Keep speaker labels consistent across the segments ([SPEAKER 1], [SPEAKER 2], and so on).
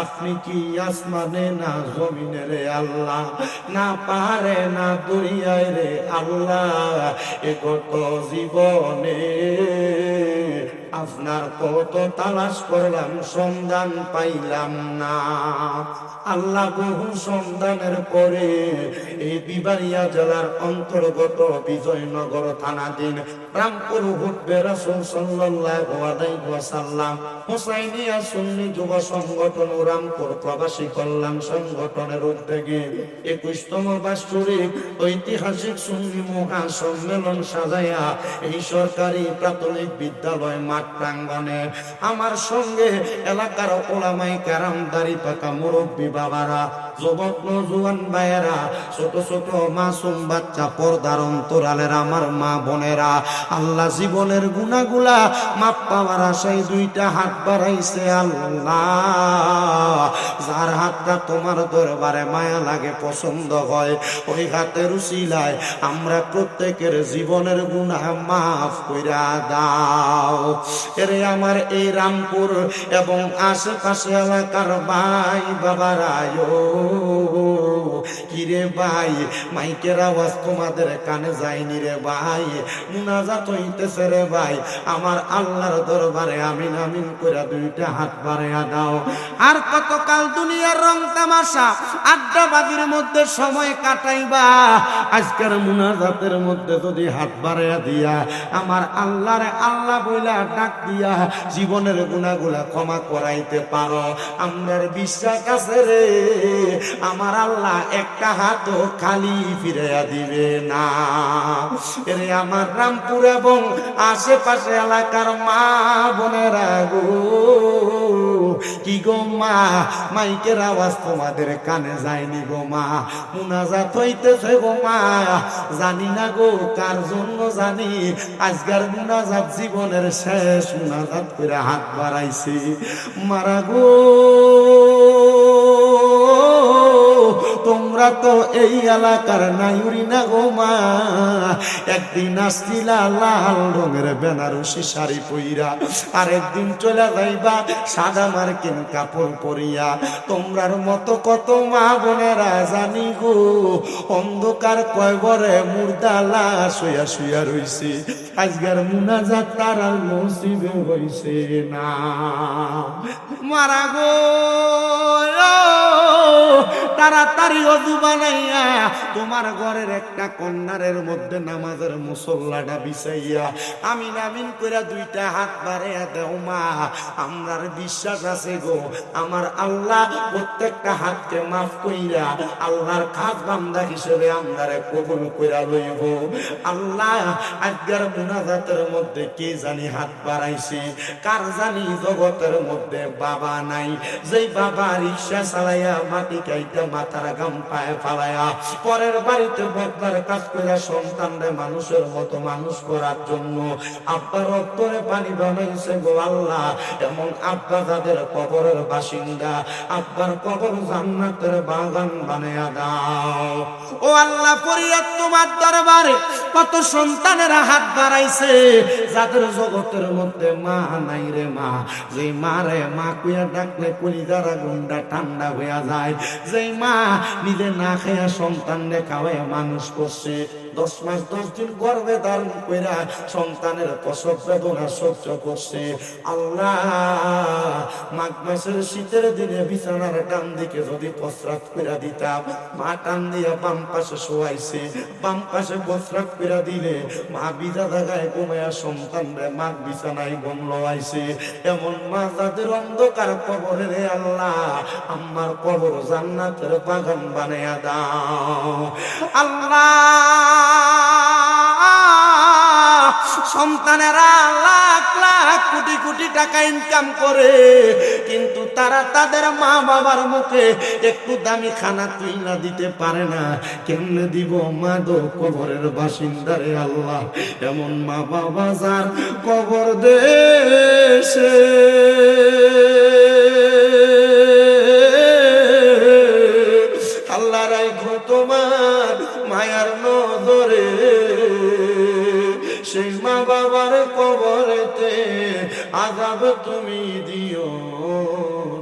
[SPEAKER 1] আপনি কি আসমানে না জমিনে রে আল্লাহ? না পাহাড়ে, না দরিয়ায় রে আল্লাহ। এ কত জীবনে আপনার কত তালাশ করলাম, সন্ধান পাইলাম না। আল্লাহ বহু সন্ধানের পরে এই বিবারিয়া জেলার অন্তর্গত বিজয়নগর থানাধীন রামপুর হুটবে রাসূল সাল্লাল্লাহু আলাইহি ওয়াসাল্লাম হুসাইনিয়া সুন্নি যুব সংগঠন ও রামপুর প্রবাসী কল্যাণ সংগঠনের উদ্যোগে একুশতম বাৎসরিক ঐতিহাসিক সুন্নি মহা সম্মেলন সাজাইয়া এই সরকারি প্রাথমিক বিদ্যালয় মাঠ প্রাঙ্গণে। আমার সঙ্গে এলাকার ওলামাই কারাম দাড়ি পাকা মুরব্বী বাবারা যুবক নজুয়ান ভাইয়েরা, ছোট ছোট মাসুম বাচ্চা পর্দার অন্তরালের আমার মা বোনেরা, আল্লাহ জীবনের গুণাগুলা মাপ পাওয়ার আশায় দুইটা হাত বাড়াইছে আল্লাহ। যার হাতটা তোমার দরবারে মায়া লাগে, পছন্দ হয়, ওই হাতের উশিলায় আমরা প্রত্যেকের জীবনের গুণা মাফ কইরা দাও। এরে আমার এই রামপুর এবং আশেপাশে এলাকার ভাই বাবারায়ো কিরে ভাই, মাইকের আওয়াজ তোমাদের কানে যায়নি রে ভাই? মুনাজাত হইতেছে রে ভাই, আমার আল্লাহর দরবারে আমিন আমিন করে দুইটা হাত বাড়াইয়া দাও। আর কতকাল দুনিয়ার রং তামাশা আড্ডাবাজির মধ্যে সময় কাটাইবা? আজকের মুনাজাতের মধ্যে যদি হাত বাড়াইয়া দিয়া, আমার আল্লাহরে আল্লাহ বইলা ডাক দিয়া জীবনের গুণাগুলা ক্ষমা করাইতে পারো। আমার বিশ্বাস আছে রে। আমার আল্লাহ একটা হাতও খালি ফিরাইয়া দিবে না। রে আমার রামপুর এবং আশেপাশে এলাকার মা বোনেরা গো, কি গো মা, মাইকের আওয়াজ তোমাদের কানে যায়নি গো মা, মুনাজাত হইতেছে গো মা। জানি না গো কার জন্য জানি আজকার মুনাজাত জীবনের শেষ মুনাজাত করে হাত বাড়াইছি। মারা গো। তোমরা তো এই এলাকার নাইউরি না গো মা। একদিন আসছিলা লাল রঙের বেনারসি শাড়ি পইরা আর একদিন চলে যাইবা সাদা মার্কিন কাপড় পরিয়া। তোমরার মতো কত মা বোনেরা জানি গো, অন্ধকার কয়বরে মুর্দা লাশ হইয়া শুয়া রইছে। আজকের মুনাজাত তার নসিবে হইছে না। মারা গো! তাড়াতাড়ি অজু বানাইয়া তোমার ঘরের একটা কন্যারের মধ্যে নামাজের মুসল্লাটা বিছাইয়া আমিন আমিন করে দুইটা হাত বাড়াইয়া দেও মা। আমরার বিশ্বাস আছে গো, আমার আল্লাহ প্রত্যেকটা হাতকে মাফ কইরা আল্লাহর খাস বান্দা হিসেবে আমরারে কবুল কইরা লইব। আল্লাহ আজকের মুনাজাতের মধ্যে কে জানি হাত বাড়াইছে, কার জানি জগতের মধ্যে বাবা নাই। যেই বাবা রিক্সা চালাইয়া মাটি কাইটা গাম পায়ে ফালাইয়া পরের বাড়িতে কাজ করে মানুষের মতো মানুষ করার জন্য আব্বার অন্তরে পানি বানাইছে গো আল্লাহ। এমন আব্বা যাদের কবরের বাসিন্দা, আব্বার কবর জান্নাতের বাগান দাও। ও আল্লাহ তোমার দরবারে কত সন্তানেরা হাত বাড়াইছে, যাদের জগতের মধ্যে মা নাই রে মা। যে মা রে মা কুয়া ডাকলে কলিজারা গুন্ডা ঠান্ডা হইয়া যায় যে মা নিজে না খেয়া সন্তান রে খাওয়ায় মানুষ করছে। দশ মাস, দশ দিন গর্বে ধারণ কইরা সন্তানের প্রসব বেদনা সহ্য করছে। আল্লাহ, মাঘ মাসের শীতের দিনে বিছানার ডান দিকে যদি প্রস্রাব করে দিতাম, মা টান দিয়া বাম পাশে শোয়াইছে। বাম পাশে প্রস্রাব করে দিলে মা বিধা জায়গায় ঘুমাইয়া সন্তান রে মাঘ বিছানায় গম লওয়াইছে। এমন মা যাদের অন্ধকার কবরে রে আল্লাহ আমার কবর জান্নাতের বাগান বানাইয়া দাও। আল্লাহ সন্তানেরা লাখ লাখ কোটি কোটি টাকা ইনকাম করে, কিন্তু তারা তাদের মা বাবার মুখে একটু দামি খানা তুইলা দিতে পারে না। কেমনে দিব মা গো কবরের বাসিন্দারে আল্লাহ? এমন মা বাবা যার কবর দেশে। মায়ার নজরে। সেই মা বাবার কবরেতে আজাব তুমি দিও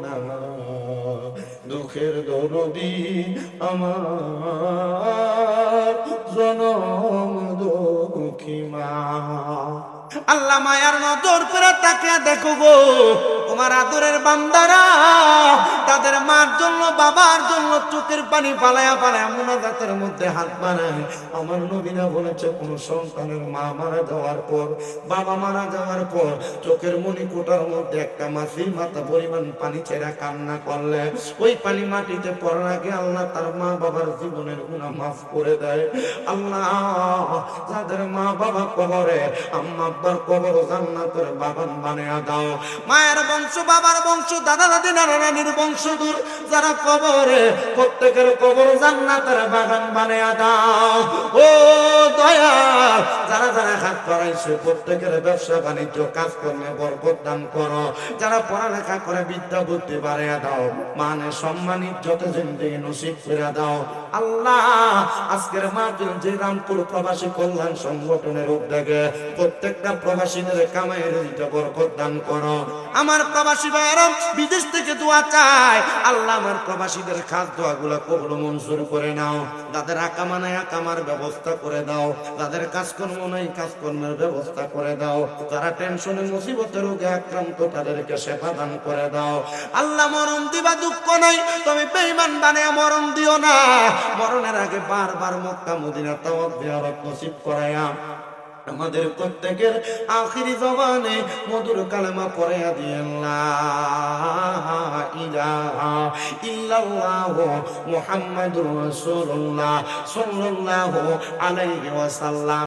[SPEAKER 1] না। দুঃখের দরদি আমার, জনম দুঃখী মা। আল্লাহ মায়ার নজর করে তাকে দেখো গো। তোমার আদরের বান্দারা, তাদের মার জন্য, বাবার জন্য চোখের পানি পালায়া পালায়া মুনাজাতের মধ্যে হাত বানায় আমার নবীনা বলেছে, কোন সন্তানের মা মারা যাওয়ার পর, বাবা মারা যাওয়ার পর চোখের মনি কোটার মধ্যে একটা মাসির মাথা পরিমাণ পানি ছেড়া কান্না করলে। ওই পানি মাটিতে পড়ার আগে আল্লাহ তার মা বাবার জীবনের গুণা মাফ করে দেয়। আল্লাহ, যাদের মা বাবা কবরে, আম্মা আব্বার কবর জান্নাতের বাগান বানিয়ে দাও। মায়ের বংশ, বাবার বংশ, দাদা, দাদি, নানা, নানির বংশ দূর। যারা কবরে, প্রত্যেকের কবর জান্নাতের বাগান বানিয়ে দাও। ও দয়া যারা যারা হাত পড়াইছে প্রত্যেকের ব্যবসা বাণিজ্য, কাজকর্মে বরকত দান করো। যারা পড়ালেখা করে বিদ্যা বুদ্ধি বাড়িয়ে দাও মানে সম্মান, ইজ্জতে, জিন্দেগি নসিব করে দাও। আল্লাহ, আজকের মাহফিল যে রামপুর প্রবাসী কল্যাণ সংগঠনের উদ্যোগে প্রত্যেকটা প্রবাসীদের কামাইয়ের দিতে বরকত দান করো। আমার প্রবাসী ভাইয়েরা, বিদেশ থেকে দোয়া চায় আল্লাহ আমার প্রবাসীদের খাস দোয়াগুলো কবল মঞ্জুর করে নাও। যাদের আকামা নাই আকামার ব্যবস্থা করে দাও। যাদের কাজকর্ম নাই কাজকর্মের ব্যবস্থা করে দাও। যারা টেনশনে মুসিবতের রোগে আক্রান্ত, তাদেরকে সেবা দান করে দাও। আল্লাহ, মরণ দিবা দুঃখ নাই। তুমি বেঈমান বানিয়ে মরণ দিও না। মরণের আগে বারবার মক্কা, মদিনা তাওয়াব জিয়ারত নসিব করায়া আমাদের প্রত্যেকের আখিরি জবানে মধুর কালেমা পরে লা সোল্লাহ সোল্লাহ মুহাম্মাদুর আলাইহি ওয়াসাল্লাম।